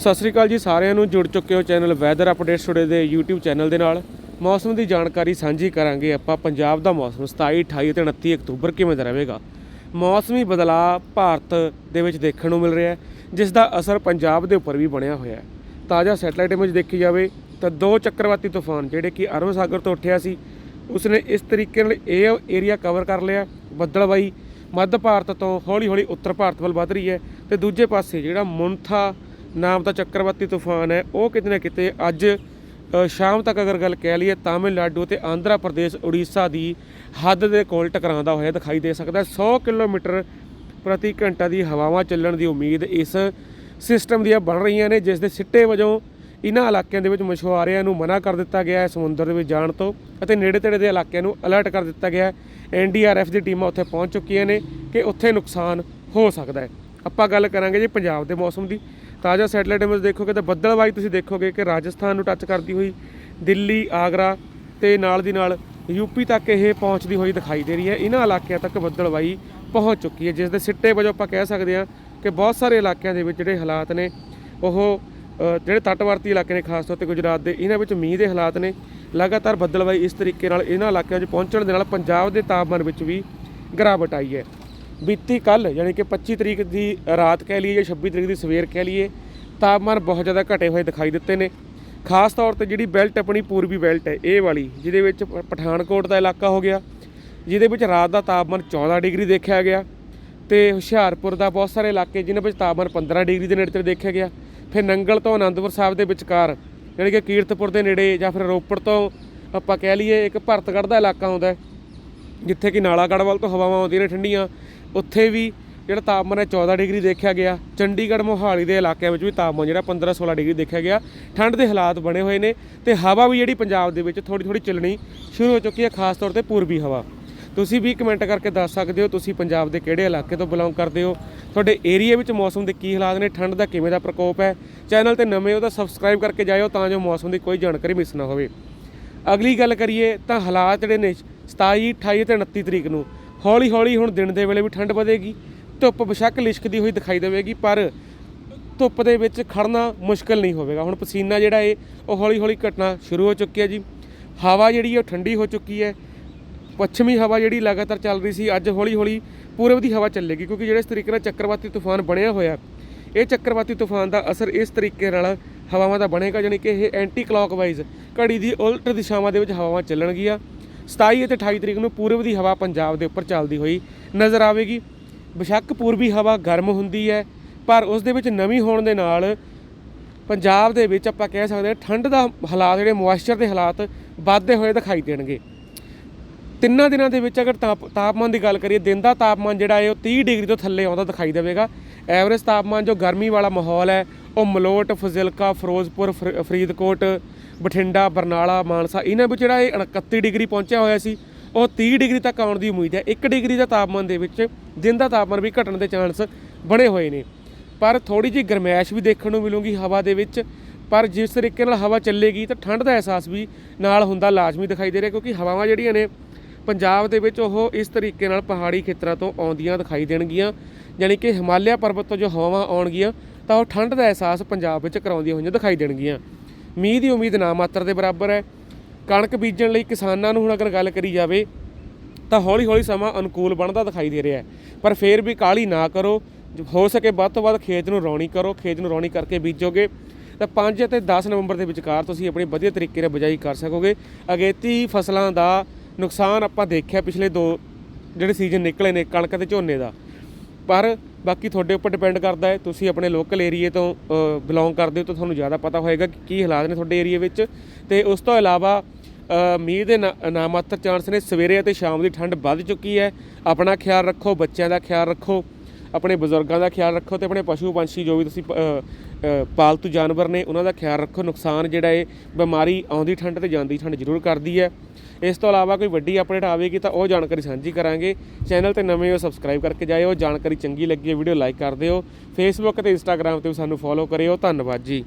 ਸਤਿ ਸ੍ਰੀ ਅਕਾਲ ਜੀ ਸਾਰਿਆਂ ਨੂੰ, ਜੁੜ ਚੁੱਕੇ ਹੋ ਚੈਨਲ ਵੈਦਰ ਅਪਡੇਟਸ ਟੁਡੇ ਦੇ YouTube ਚੈਨਲ ਦੇ ਨਾਲ। ਮੌਸਮ ਦੀ ਜਾਣਕਾਰੀ ਸਾਂਝੀ ਕਰਾਂਗੇ ਆਪਾਂ, ਪੰਜਾਬ ਦਾ ਮੌਸਮ 27 28 ਤੇ 29 ਅਕਤੂਬਰ ਕਿਵੇਂ ਦਾ ਰਹੇਗਾ। ਮੌਸਮੀ ਬਦਲਾਅ ਭਾਰਤ ਦੇ ਵਿੱਚ ਦੇਖਣ ਨੂੰ ਮਿਲ ਰਿਹਾ ਹੈ, ਜਿਸ ਦਾ ਅਸਰ ਪੰਜਾਬ ਦੇ ਉੱਪਰ ਵੀ ਬਣਿਆ ਹੋਇਆ ਹੈ। ਤਾਜ਼ਾ ਸੈਟਲਾਈਟ ਇਮੇਜ ਦੇਖੀ ਜਾਵੇ ਤਾਂ ਦੋ ਚੱਕਰਵਾਤੀ ਤੂਫਾਨ, ਜਿਹੜੇ ਕਿ ਅਰਬ ਸਾਗਰ ਤੋਂ ਉੱਠਿਆ ਸੀ, ਉਸਨੇ ਇਸ ਤਰੀਕੇ ਨਾਲ ਇਹ ਏਰੀਆ ਕਵਰ ਕਰ ਲਿਆ। ਬੱਦਲਬਾਈ ਮੱਧ ਭਾਰਤ ਤੋਂ ਹੌਲੀ-ਹੌਲੀ ਉੱਤਰ ਭਾਰਤ ਵੱਲ ਵੱਧ ਰਹੀ ਹੈ ਤੇ ਦੂਜੇ ਪਾਸੇ ਜਿਹੜਾ ਮੁਨਥਾ ਨਾਮ ਤਾਂ ਚੱਕਰਵਾਤੀ ਤੂਫਾਨ ਹੈ। ਉਹ ਕਿਤੇ ਨਾ ਕਿਤੇ ਅੱਜ ਸ਼ਾਮ ਤੱਕ ਅਗਰ ਗੱਲ ਕਹਿ ਲਈਏ, ਤਾਮਿਲਨਾਡੂ ਤੇ ਆਂਧਰਾ ਪ੍ਰਦੇਸ਼, ਉੜੀਸਾ ਦੀ ਹੱਦ ਦੇ ਕੋਲ ਟਕਰਾਉਂਦਾ ਹੋਇਆ ਦਿਖਾਈ ਦੇ ਸਕਦਾ ਹੈ। 100 ਕਿਲੋਮੀਟਰ ਪ੍ਰਤੀ ਘੰਟਾ ਦੀ ਹਵਾਵਾਂ ਚੱਲਣ ਦੀ ਉਮੀਦ ਇਸ ਸਿਸਟਮ ਦੀਆਂ ਬਣ ਰਹੀਆਂ ਨੇ, ਜਿਸ ਦੇ ਸਿੱਟੇ ਵਜੋਂ ਇਹਨਾਂ ਇਲਾਕਿਆਂ ਦੇ ਵਿੱਚ ਮਛੁਆਰਿਆਂ ਨੂੰ ਮਨਾ ਕਰ ਦਿੱਤਾ ਗਿਆ ਹੈ, ਸਮੁੰਦਰ ਦੇ ਵਿੱਚ ਜਾਣ ਤੋਂ ਅਤੇ ਨੇੜੇ ਤੇੜੇ ਦੇ ਇਲਾਕਿਆਂ ਨੂੰ ਅਲਰਟ ਕਰ ਦਿੱਤਾ ਗਿਆ ਹੈ। ਐਨਡੀਆਰਐਫ ਦੀ ਟੀਮਾਂ ਉੱਥੇ ਪਹੁੰਚ ਚੁੱਕੀਆਂ ਨੇ ਕਿ ਉੱਥੇ ਨੁਕਸਾਨ ਹੋ ਸਕਦਾ ਹੈ। ਆਪਾਂ ਗੱਲ ਕਰਾਂਗੇ ਜੀ ਪੰਜਾਬ ਦੇ ਮੌਸਮ ਦੀ। ਤਾਜ਼ਾ ਸੈਟਲਾਈਟ ਇਮੇਜ ਦੇਖੋਗੇ ਤਾਂ ਬੱਦਲਵਾਈ ਤੁਸੀਂ ਦੇਖੋਗੇ ਕਿ ਰਾਜਸਥਾਨ ਨੂੰ ਟੱਚ ਕਰਦੀ ਹੋਈ ਦਿੱਲੀ, ਆਗਰਾ ਤੇ ਨਾਲ ਦੀ ਨਾਲ ਯੂਪੀ ਤੱਕ ਇਹ ਪਹੁੰਚਦੀ ਹੋਈ ਦਿਖਾਈ ਦੇ ਰਹੀ ਹੈ। ਇਹਨਾਂ ਇਲਾਕਿਆਂ ਤੱਕ ਬੱਦਲਵਾਈ ਪਹੁੰਚ ਚੁੱਕੀ ਹੈ। ਜਿਸ ਦੇ ਸਿੱਟੇ ਵਜੋਂ ਆਪਾਂ ਕਹਿ ਸਕਦੇ ਹਾਂ ਕਿ ਬਹੁਤ ਸਾਰੇ ਇਲਾਕਿਆਂ ਦੇ ਵਿੱਚ ਜਿਹੜੇ ਹਾਲਾਤ ਨੇ, ਉਹ ਜਿਹੜੇ ਤੱਟਵਰਤੀ ਇਲਾਕੇ ਨੇ, ਖਾਸ ਤੌਰ ਤੇ ਗੁਜਰਾਤ ਦੇ, ਇਹਨਾਂ ਵਿੱਚ ਮੀਂਹ ਦੇ ਹਾਲਾਤ ਨੇ। ਲਗਾਤਾਰ ਬੱਦਲਵਾਈ ਇਸ ਤਰੀਕੇ ਨਾਲ ਇਹਨਾਂ ਇਲਾਕਿਆਂ 'ਚ ਪਹੁੰਚਣ ਦੇ ਨਾਲ ਪੰਜਾਬ ਦੇ ਤਾਪਮਾਨ ਵਿੱਚ ਵੀ ਗਿਰਾਵਟ ਆਈ ਹੈ। ਬੀਤੀ ਕੱਲ ਯਾਨੀ ਕਿ 25 ਤਰੀਕ ਦੀ ਰਾਤ ਕਹਿ ਲਈਏ ਜਾਂ 26 ਤਰੀਕ ਦੀ ਸਵੇਰ ਕਹਿ ਲਈਏ, ਤਾਪਮਾਨ ਬਹੁਤ ਜ਼ਿਆਦਾ ਘਟੇ ਹੋਏ ਦਿਖਾਈ ਦਿੱਤੇ ਨੇ। ਖਾਸ ਤੌਰ ਤੇ ਜਿਹੜੀ ਬੈਲਟ ਆਪਣੀ ਪੂਰਬੀ ਬੈਲਟ ਹੈ, ਇਹ ਵਾਲੀ, ਜਿਹਦੇ ਵਿੱਚ ਪਠਾਨਕੋਟ ਦਾ ਇਲਾਕਾ ਹੋ ਗਿਆ, ਜਿਹਦੇ ਵਿੱਚ ਰਾਤ ਦਾ ਤਾਪਮਾਨ 14 ਡਿਗਰੀ ਦੇਖਿਆ ਗਿਆ ਤੇ ਹੁਸ਼ਿਆਰਪੁਰ ਦਾ ਬਹੁਤ ਸਾਰੇ ਇਲਾਕੇ ਜਿਨ੍ਹਾਂ ਵਿੱਚ ਤਾਪਮਾਨ 15 ਡਿਗਰੀ ਦੇ ਨੇੜੇ ਤੇ ਦੇਖਿਆ ਗਿਆ। ਫਿਰ ਨੰਗਲ ਤੋਂ ਆਨੰਦਪੁਰ ਸਾਹਿਬ ਦੇ ਵਿਚਕਾਰ, ਯਾਨੀ ਕਿ ਕੀਰਤਪੁਰ ਦੇ ਨੇੜੇ ਜਾਂ ਫਿਰ ਰੋਪੜ ਤੋਂ ਆਪਾਂ ਕਹਿ ਲਈਏ ਇੱਕ ਭਰਤਗੜ੍ਹ ਦਾ ਇਲਾਕਾ ਆਉਂਦਾ ਜਿੱਥੇ ਕਿ ਨਾਲਾਗੜ੍ਹ ਵੱਲ ਤੋਂ ਹਵਾਵਾਂ ਆਉਂਦੀਆਂ ਨੇ ਠੰਡੀਆਂ ਉੱਥੇ ਵੀ ਜਿਹੜਾ ਤਾਪਮਾਨ ਹੈ 14 ਡਿਗਰੀ ਦੇਖਿਆ ਗਿਆ। ਚੰਡੀਗੜ੍ਹ, ਮੋਹਾਲੀ ਦੇ ਇਲਾਕਿਆਂ ਵਿੱਚ ਵੀ ਤਾਪਮਾਨ ਜਿਹੜਾ 15 16 ਡਿਗਰੀ ਦੇਖਿਆ ਗਿਆ। ਠੰਡ ਦੇ ਹਾਲਾਤ ਬਣੇ ਹੋਏ ਨੇ ਤੇ ਹਵਾ ਵੀ ਜਿਹੜੀ ਪੰਜਾਬ ਦੇ ਵਿੱਚ ਥੋੜੀ ਥੋੜੀ ਚੱਲਣੀ ਸ਼ੁਰੂ ਹੋ ਚੁੱਕੀ ਹੈ, ਖਾਸ ਤੌਰ ਤੇ ਪੂਰਬੀ ਹਵਾ। ਤੁਸੀਂ ਵੀ ਕਮੈਂਟ ਕਰਕੇ ਦੱਸ ਸਕਦੇ ਹੋ, ਤੁਸੀਂ ਪੰਜਾਬ ਦੇ ਕਿਹੜੇ ਇਲਾਕੇ ਤੋਂ ਬਿਲੋਂਗ ਕਰਦੇ ਹੋ? ਤੁਹਾਡੇ ਏਰੀਆ ਵਿੱਚ ਮੌਸਮ ਦੇ ਕੀ ਹਾਲਾਤ ਨੇ, ਠੰਡ ਦਾ ਕਿਵੇਂ ਦਾ ਪ੍ਰਕੋਪ ਹੈ? ਚੈਨਲ ਤੇ ਨਵੇਂ ਹੋ ਤਾਂ ਸਬਸਕ੍ਰਾਈਬ ਕਰਕੇ ਜਾਇਓ ਤਾਂ ਜੋ ਮੌਸਮ ਦੀ ਕੋਈ ਜਾਣਕਾਰੀ ਮਿਸ ਨਾ ਹੋਵੇ। ਅਗਲੀ ਗੱਲ ਕਰੀਏ ਤਾਂ ਹਾਲਾਤ ਜਿਹੜੇ ਨੇ 27 28 ਤੇ 29 ਤਰੀਕ ਨੂੰ। ਹੌਲੀ ਹੌਲੀ ਹੁਣ ਦਿਨ ਦੇ ਵੇਲੇ ਵੀ ਠੰਡ ਵਧੇਗੀ, ਧੁੱਪ ਬਸ਼ੱਕ ਲਿਸ਼ਕਦੀ ਹੋਈ ਦਿਖਾਈ ਦੇਵੇਗੀ, ਪਰ ਧੁੱਪ ਦੇ ਵਿੱਚ ਖੜਨਾ ਮੁਸ਼ਕਲ ਨਹੀਂ ਹੋਵੇਗਾ। ਹੁਣ ਪਸੀਨਾ ਜਿਹੜਾ ਏ, ਉਹ ਹੌਲੀ ਹੌਲੀ ਘਟਣਾ ਸ਼ੁਰੂ ਹੋ ਚੁੱਕਿਆ ਜੀ। ਹਵਾ ਜਿਹੜੀ ਉਹ ਠੰਡੀ ਹੋ ਚੁੱਕੀ ਹੈ ਪੱਛਮੀ ਹਵਾ ਜਿਹੜੀ ਲਗਾਤਾਰ ਚੱਲ ਰਹੀ ਸੀ, ਅੱਜ ਹੌਲੀ ਹੌਲੀ ਪੂਰਬ ਦੀ ਹਵਾ ਚੱਲੇਗੀ, ਕਿਉਂਕਿ ਜਿਹੜੇ ਇਸ ਤਰੀਕੇ ਨਾਲ ਚੱਕਰਵਾਤੀ ਤੂਫਾਨ ਬਣਿਆ ਹੋਇਆ, ਇਹ ਚੱਕਰਵਾਤੀ ਤੂਫਾਨ ਦਾ ਅਸਰ ਇਸ ਤਰੀਕੇ ਨਾਲ ਹਵਾਵਾਂ ਦਾ ਬਣੇਗਾ, ਜਾਣੀ ਕਿ ਇਹ ਐਂਟੀ ਕਲੌਕਵਾਈਜ਼ ਘੜੀ ਦੀ ਉਲਟ ਦਿਸ਼ਾਵਾਂ ਦੇ ਵਿੱਚ ਹਵਾਵਾਂ ਚੱਲਣਗੀਆਂ। 27 ਅਤੇ 28 ਤਰੀਕ ਨੂੰ ਪੂਰਬ ਦੀ ਹਵਾ ਪੰਜਾਬ ਦੇ ਉੱਪਰ ਚੱਲਦੀ ਹੋਈ ਨਜ਼ਰ ਆਵੇਗੀ। ਬੇਸ਼ੱਕ ਪੂਰਬੀ ਹਵਾ ਗਰਮ ਹੁੰਦੀ ਹੈ, ਪਰ ਉਸ ਦੇ ਵਿੱਚ ਨਮੀ ਹੋਣ ਦੇ ਨਾਲ ਪੰਜਾਬ ਦੇ ਵਿੱਚ ਆਪਾਂ ਕਹਿ ਸਕਦੇ ਹਾਂ ਠੰਡ ਦਾ ਹਾਲਾਤ ਜਿਹੜੇ ਮੋਇਸਚਰ ਦੇ ਹਾਲਾਤ ਵੱਧਦੇ ਹੋਏ ਦਿਖਾਈ ਦੇਣਗੇ। ਤਿੰਨਾਂ ਦਿਨਾਂ ਦੇ ਵਿੱਚ ਅਗਰ ਤਾਪ- ਤਾਪਮਾਨ ਦੀ ਗੱਲ ਕਰੀਏ, ਦਿਨ ਦਾ ਤਾਪਮਾਨ ਜਿਹੜਾ ਹੈ ਉਹ 30 ਡਿਗਰੀ ਤੋਂ ਥੱਲੇ ਆਉਂਦਾ ਦਿਖਾਈ ਦੇਵੇਗਾ। ਐਵਰੇਜ ਤਾਪਮਾਨ ਜੋ ਗਰਮੀ ਵਾਲਾ ਮਾਹੌਲ ਹੈ ਉਹ ਮਲੋਟ ਫਜ਼ਿਲਕਾ, ਫਿਰੋਜ਼ਪੁਰ, ਫਰ- ਫਰੀਦਕੋਟ, ਬਠਿੰਡਾ, ਬਰਨਾਲਾ, ਮਾਨਸਾ, ਇਹਨਾਂ ਵਿੱਚ ਜਿਹੜਾ ਇਹ 31 ਡਿਗਰੀ ਪਹੁੰਚਿਆ ਹੋਇਆ ਸੀ, ਉਹ 30 ਡਿਗਰੀ ਤੱਕ ਆਉਣ ਦੀ ਉਮੀਦ ਹੈ। 1 ਡਿਗਰੀ ਦਾ ਤਾਪਮਾਨ ਦੇ ਵਿੱਚ ਦਿਨ ਦਾ ਤਾਪਮਾਨ ਵੀ ਘਟਣ ਦੇ ਚਾਂਸ ਬਣੇ ਹੋਏ ਨੇ। ਪਰ ਥੋੜੀ ਜਿਹੀ ਗਰਮੈਸ਼ ਵੀ ਦੇਖਣ ਨੂੰ ਮਿਲੂਗੀ ਹਵਾ ਦੇ ਵਿੱਚ। ਪਰ ਜਿਸ ਤਰੀਕੇ ਨਾਲ ਹਵਾ ਚੱਲੇਗੀ ਤਾਂ ਠੰਡ ਦਾ ਅਹਿਸਾਸ ਵੀ ਨਾਲ ਹੁੰਦਾ ਲਾਜ਼ਮੀ ਦਿਖਾਈ ਦੇ ਰਿਹਾ, ਕਿਉਂਕਿ ਹਵਾਵਾਂ ਜਿਹੜੀਆਂ ਨੇ, ਪੰਜਾਬ ਦੇ ਵਿੱਚ ਉਹ ਇਸ ਤਰੀਕੇ ਨਾਲ ਪਹਾੜੀ ਖੇਤਰਾਂ ਤੋਂ ਆਉਂਦੀਆਂ ਦਿਖਾਈ ਦੇਣਗੀਆਂ। ਯਾਨੀ ਕਿ ਹਿਮਾਲਿਆ ਪਰਬਤ ਤੋਂ ਜੋ ਹਵਾਵਾਂ ਆਉਣਗੀਆਂ ਤਾਂ ਉਹ ਠੰਡ ਦਾ ਅਹਿਸਾਸ ਪੰਜਾਬ ਵਿੱਚ ਕਰਾਉਂਦੀਆਂ ਹੋਈਆਂ ਦਿਖਾਈ ਦੇਣਗੀਆਂ। ਮੀਂਹ ਦੀ ਉਮੀਦ ਨਾ ਮਾਤਰ ਦੇ ਬਰਾਬਰ ਹੈ। ਕਣਕ ਬੀਜਣ ਲਈ ਕਿਸਾਨਾਂ ਨੂੰ ਹੁਣ ਅਗਰ ਗੱਲ ਕਰੀ ਜਾਵੇ, ਤਾਂ ਹੌਲੀ ਹੌਲੀ ਸਮਾਂ ਅਨੁਕੂਲ ਬਣਦਾ ਦਿਖਾਈ ਦੇ ਰਿਹਾ ਹੈ। ਪਰ ਫੇਰ ਵੀ ਕਾਲੀ ਨਾ ਕਰੋ। ਜੋ ਹੋ ਸਕੇ ਵੱਧ ਤੋਂ ਵੱਧ ਖੇਤ ਨੂੰ ਰੌਣੀ ਕਰੋ। ਖੇਤ ਨੂੰ ਰੌਣੀ ਕਰਕੇ ਬੀਜੋਗੇ, ਤਾਂ 5 ਅਤੇ 10 ਨਵੰਬਰ ਦੇ ਵਿਚਕਾਰ ਤੁਸੀਂ ਆਪਣੀ ਵਧੀਆ ਤਰੀਕੇ ਨਾਲ ਬਿਜਾਈ ਕਰ ਸਕੋਗੇ। ਅਗੇਤੀ ਫਸਲਾਂ ਦਾ ਨੁਕਸਾਨ ਆਪਾਂ ਦੇਖਿਆ ਪਿਛਲੇ ਦੋ, ਜਿਹੜੇ ਸੀਜ਼ਨ ਨਿਕਲੇ ਨੇ ਕਣਕ ਤੇ ਝੋਨੇ ਦਾ। ਪਰ ਬਾਕੀ ਤੁਹਾਡੇ ਉੱਪਰ ਡਿਪੈਂਡ ਕਰਦਾ ਹੈ। ਤੁਸੀਂ ਆਪਣੇ ਲੋਕਲ ਏਰੀਏ ਤੋਂ ਬਿਲੋਂਗ ਕਰਦੇ ਹੋ ਤਾਂ ਤੁਹਾਨੂੰ ਜ਼ਿਆਦਾ ਪਤਾ ਹੋਏਗਾ ਕਿ ਕੀ ਹਾਲਾਤ ਨੇ ਤੁਹਾਡੇ ਏਰੀਏ ਵਿੱਚ। ਤੇ ਉਸ ਤੋਂ ਇਲਾਵਾ ਮੀਂਹ ਦੇ ਨਾ- ਨਾਮਾਤਰ ਚਾਂਸ ਨੇ ਸਵੇਰੇ ਅਤੇ ਸ਼ਾਮ ਦੀ ਠੰਡ ਵੱਧ ਚੁੱਕੀ ਹੈ। ਆਪਣਾ ਖਿਆਲ ਰੱਖੋ, ਬੱਚਿਆਂ ਦਾ ਖਿਆਲ ਰੱਖੋ, ਆਪਣੇ ਬਜ਼ੁਰਗਾਂ ਦਾ ਖਿਆਲ ਰੱਖੋ ਤੇ ਆਪਣੇ ਪਸ਼ੂ ਪੰਛੀ ਜੋ ਵੀ ਤੁਸੀਂ ਪ- ਪਾਲਤੂ ਜਾਨਵਰ ਨੇ ਉਹਨਾਂ ਦਾ ਖਿਆਲ ਰੱਖੋ, ਨੁਕਸਾਨ ਜਿਹੜਾ ਹੈ ਬਿਮਾਰੀ ਆਉਂਦੀ ਠੰਡ ਤੇ ਜਾਂਦੀ ਠੰਡ ਜ਼ਰੂਰ ਕਰਦੀ ਹੈ। ਇਸ ਤੋਂ ਇਲਾਵਾ ਕੋਈ ਵੱਡੀ ਅਪਡੇਟ ਆਵੇਗੀ ਤਾਂ ਉਹ ਜਾਣਕਾਰੀ ਸਾਂਝੀ ਕਰਾਂਗੇ। ਚੈਨਲ ਤੇ ਨਵੇਂ ਹੋ ਸਬਸਕ੍ਰਾਈਬ ਕਰਕੇ ਜਾਇਓ, ਜਾਣਕਾਰੀ ਚੰਗੀ ਲੱਗੀ ਹੈ ਵੀਡੀਓ ਲਾਈਕ ਕਰ ਦਿਓ। ਫੇਸਬੁੱਕ ਤੇ ਇੰਸਟਾਗ੍ਰam ਤੇ ਵੀ ਸਾਨੂੰ ਫੋਲੋ ਕਰਿਓ। ਧੰਨਵਾਦ ਜੀ।